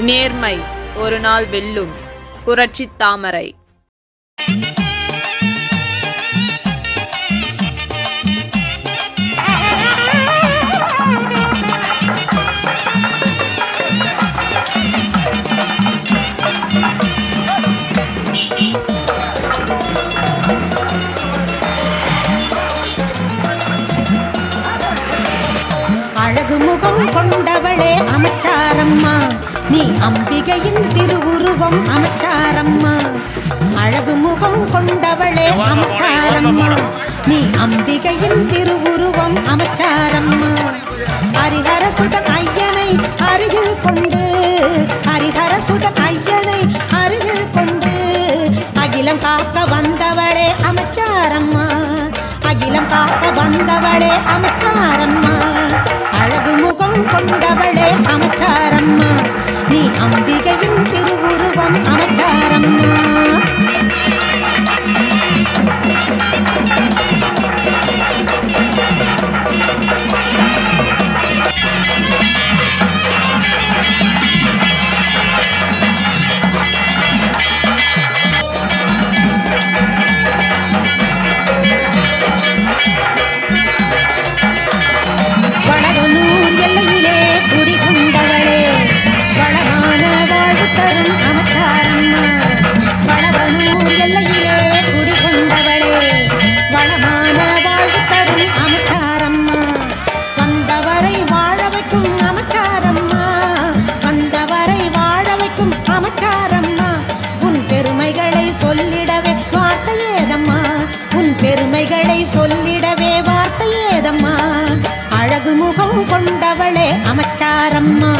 நேர்மை ஒரு நாள் வெல்லும். புரட்சி தாமரை. அழகு முகம் கொண்டவளே அமைச்சாரம்மா. நீ அம்பிகையின் திருவுருவம் அமைச்சாரம்மா. அழகு முகம் கொண்டவளே அமைச்சாரம்மா. நீ அம்பிகையின் திருவுருவம் அமைச்சாரம்மா. ஹரிஹர சுதன் ஐயனை அருகில் கொண்டு ஹரிஹர சுதன் ஐயனை அருகில் கொண்டு அகிலம் காக்க வந்தவளே அமைச்சாரம்மா. அகிலம் காக்க வந்தவளே அமைச்சாரம்மா. அழகு முகம் கொண்டவளே அமைச்சாரம்மா. நீ அம்பிகையின் திருவுருவம் அமைச்சாரம்மா நான் சொல்லிடவே வார்த்தை ஏதம்மா? அழகு முகம் கொண்டவளே அமைச்சாரம்மா.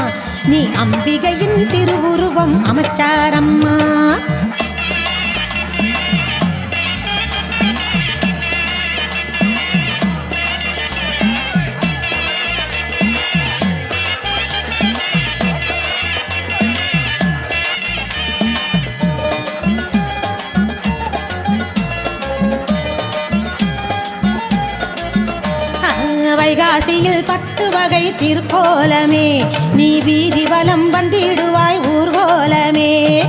நீ அம்பிகையின் திருவுருவம் அமைச்சாரம்மா. வைகாசியில் பத்து வகை திருக்கோலமே. நீ வீதி வலம் வந்திடுவாய் ஊர்கோலமே.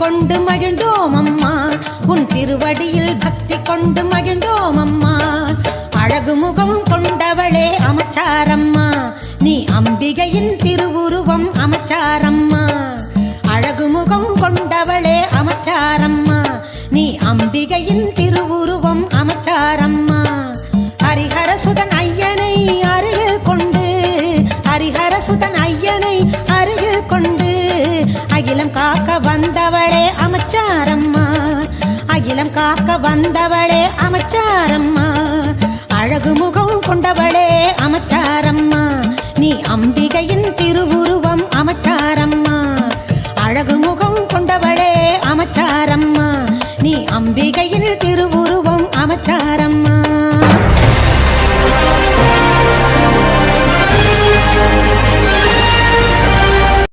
கொண்டு மகிழ்ந்தோம் அம்மா. உன் திருவடியில் பக்தி கொண்டு மகிழ்ந்தோம் அம்மா. அழகு முகம் கொண்டவளே அமைச்சாரம்மா. நீ அம்பிகையின் திருவுருவம் அமைச்சாரம்மா. அழகு முகம் கொண்டவளே அமைச்சாரம்மா. நீ அம்பிகையின் திருவுருவம் அமைச்சாரம்மா. ஹரிஹர சுதன் ஐயனை அருகில் கொண்டு ஹரிஹர சுதன் ஐயனை அருகில் கொண்டு அகிலம் காக்க வந்த அகிலம் காக்க வந்தவளே அமைச்சாரம்மா. அழகு முகம் கொண்டவளே அமைச்சாரம்மா. நீ அம்பிகையின் திருவுருவம் அமைச்சாரம்மா. அழகு முகம் கொண்டவளே அமைச்சாரம்மா. நீ அம்பிகையின் திருவுருவம் அமைச்சாரம்மா.